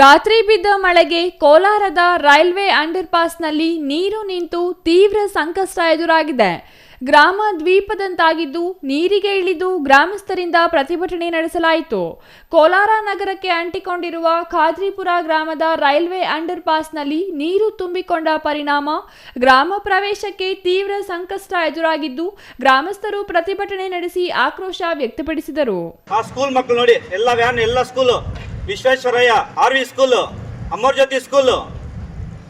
ರಾತ್ರಿ ಬಿದ್ದ ಮಳೆಗೆ ಕೋಲಾರದ ರೈಲ್ವೆ ಅಂಡರ್ ಪಾಸ್ನಲ್ಲಿ ನೀರು ನಿಂತು ತೀವ್ರ ಸಂಕಷ್ಟ ಎದುರಾಗಿದೆ. ಗ್ರಾಮ ದ್ವೀಪದಂತಾಗಿದ್ದು ನೀರಿಗೆ ಇಳಿದು ಗ್ರಾಮಸ್ಥರಿಂದ ಪ್ರತಿಭಟನೆ ನಡೆಸಲಾಯಿತು. ಕೋಲಾರ ನಗರಕ್ಕೆ ಅಂಟಿಕೊಂಡಿರುವ ಖಾದ್ರಿಪುರ ಗ್ರಾಮದ ರೈಲ್ವೆ ಅಂಡರ್ ಪಾಸ್ನಲ್ಲಿ ನೀರು ತುಂಬಿಕೊಂಡ ಪರಿಣಾಮ ಗ್ರಾಮ ಪ್ರವೇಶಕ್ಕೆ ತೀವ್ರ ಸಂಕಷ್ಟ ಎದುರಾಗಿದ್ದು ಗ್ರಾಮಸ್ಥರು ಪ್ರತಿಭಟನೆ ನಡೆಸಿ ಆಕ್ರೋಶ ವ್ಯಕ್ತಪಡಿಸಿದರು. ಸ್ಕೂಲ್ ಮಕ್ಕಳು ನೋಡಿ, ಎಲ್ಲ ವ್ಯಾನ್ ಎಲ್ಲ school Visvesvaraya R V school Amar Jyothi school.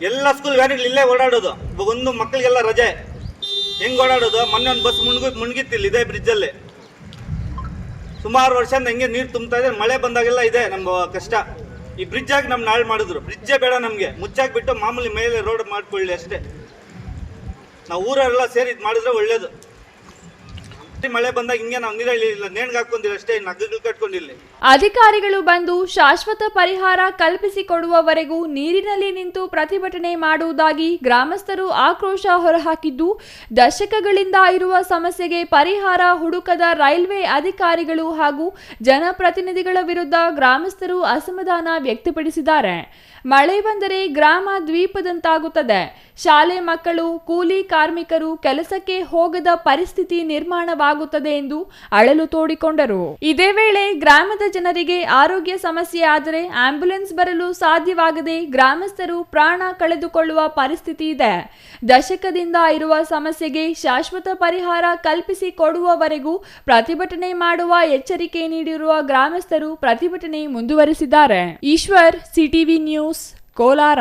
ಎಲ್ಲ ಸ್ಕೂಲ್ ವ್ಯಾನ್ಗಳು ಇಲ್ಲೇ ಓಡಾಡೋದು. ಒಂದು ಮಕ್ಕಳಿಗೆಲ್ಲ ರಜೆ. ಹೆಂಗೆ ಓಡಾಡೋದು? ಮೊನ್ನೆ ಒಂದು ಬಸ್ ಮುನ್ಗಿ ಮುನ್ಗಿತ್ತಿಲ್ಲ ಇದೇ ಬ್ರಿಡ್ಜಲ್ಲಿ ಸುಮಾರು ವರ್ಷದಿಂದ ಹೆಂಗೆ ನೀರು ತುಂಬ್ತಾ ಇದೆ. ಮಳೆ ಬಂದಾಗೆಲ್ಲ ಇದೆ ನಮ್ಮ ಕಷ್ಟ. ಈ ಬ್ರಿಡ್ಜ್ ಆಗಿ ನಮ್ಮ ನಾಳೆ ಮಾಡಿದ್ರು. ಬ್ರಿಡ್ಜೇ ಬೇಡ ನಮಗೆ. ಮುಚ್ಚಾಕ್ಬಿಟ್ಟು ಮಾಮೂಲಿ ಮೇಲೆ ರೋಡ್ ಮಾಡ್ಕೊಳ್ಳಿ ಅಷ್ಟೇ. ನಾವು ಊರೆಲ್ಲ ಸೇರಿ ಇದು ಮಾಡಿದ್ರೆ ಒಳ್ಳೇದು. ಮಳೆ ಬಂದಾಗ ಹಿಂಗೆ ನಾವು ನೇಣ್ಗೆ ಹಾಕೊಂಡಿಲ್ಲ ಅಷ್ಟೇ ಅಧಿಕಾರಿಗಳು ಬಂದು ಶಾಶ್ವತ ಪರಿಹಾರ ಕಲ್ಪಿಸಿಕೊಡುವವರೆಗೂ ನೀರಿನಲ್ಲಿ ನಿಂತು ಪ್ರತಿಭಟನೆ ಮಾಡುವುದಾಗಿ ಗ್ರಾಮಸ್ಥರು ಆಕ್ರೋಶ ಹೊರಹಾಕಿದ್ದು, ದಶಕಗಳಿಂದ ಇರುವ ಸಮಸ್ಯೆಗೆ ಪರಿಹಾರ ಹುಡುಕದ ರೈಲ್ವೆ ಅಧಿಕಾರಿಗಳು ಹಾಗೂ ಜನಪ್ರತಿನಿಧಿಗಳ ವಿರುದ್ಧ ಗ್ರಾಮಸ್ಥರು ಅಸಮಾಧಾನ ವ್ಯಕ್ತಪಡಿಸಿದ್ದಾರೆ. ಮಳೆ ಬಂದರೆ ಗ್ರಾಮ ದ್ವೀಪದಂತಾಗುತ್ತದೆ. ಶಾಲೆ ಮಕ್ಕಳು, ಕೂಲಿ ಕಾರ್ಮಿಕರು ಕೆಲಸಕ್ಕೆ ಹೋಗದ ಪರಿಸ್ಥಿತಿ ನಿರ್ಮಾಣವಾಗುತ್ತದೆ ಎಂದು ಅಳಲು ತೋಡಿಕೊಂಡರು. ಇದೇ ವೇಳೆ ಗ್ರಾಮದ ಜನರಿಗೆ ಆರೋಗ್ಯ ಸಮಸ್ಯೆ ಆದರೆ ಆಂಬ್ಯುಲೆನ್ಸ್ ಬರಲು ಸಾಧ್ಯವಾಗದೆ ಗ್ರಾಮಸ್ಥರು ಪ್ರಾಣ ಕಳೆದುಕೊಳ್ಳುವ ಪರಿಸ್ಥಿತಿ ಇದೆ. ದಶಕದಿಂದ ಇರುವ ಸಮಸ್ಯೆಗೆ ಶಾಶ್ವತ ಪರಿಹಾರ ಕಲ್ಪಿಸಿ ಕೊಡುವವರೆಗೂ ಪ್ರತಿಭಟನೆ ಮಾಡುವ ಎಚ್ಚರಿಕೆ ನೀಡಿರುವ ಗ್ರಾಮಸ್ಥರು ಪ್ರತಿಭಟನೆ ಮುಂದುವರೆಸಿದ್ದಾರೆ. Eshwar, CTV news, Kolar.